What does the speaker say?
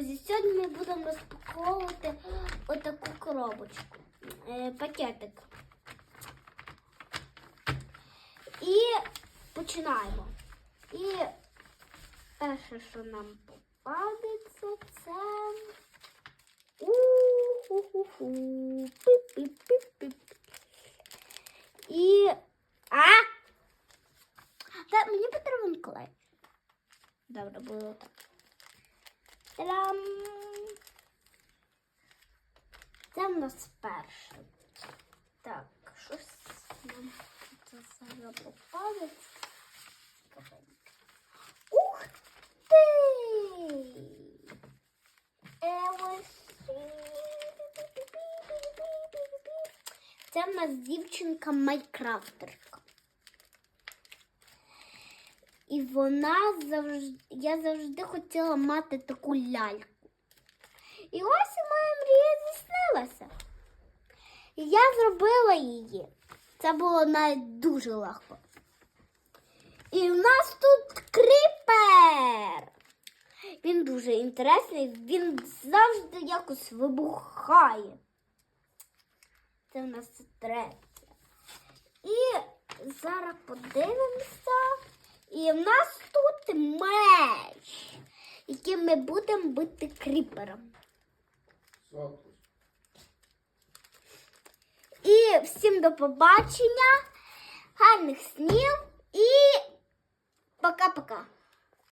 друзі, сьогодні ми будемо розпаковувати отаку коробочку. Е, пакетик. І починаємо. І перше, що нам попадеться, це. У-ху-ху-ху. Пип-пип-пип-пип. І. А! Та мені потрібен клей. Добре, було так. Та-дам! Це в нас перше. Так, щось нам це зараз попадеться. Ух ти! Це в нас дівчинка майкрафтерка. І вона завжди, я завжди хотіла мати таку ляльку. І ось моя мрія здійснилася. І я зробила її. Це було навіть дуже легко. І в нас тут кріпер. Він дуже інтересний, він завжди якось вибухає. Це в нас третє. І зараз подивимося. І в нас тут меч, яким ми будемо бити кріпером. І всім до побачення, гарних снів і.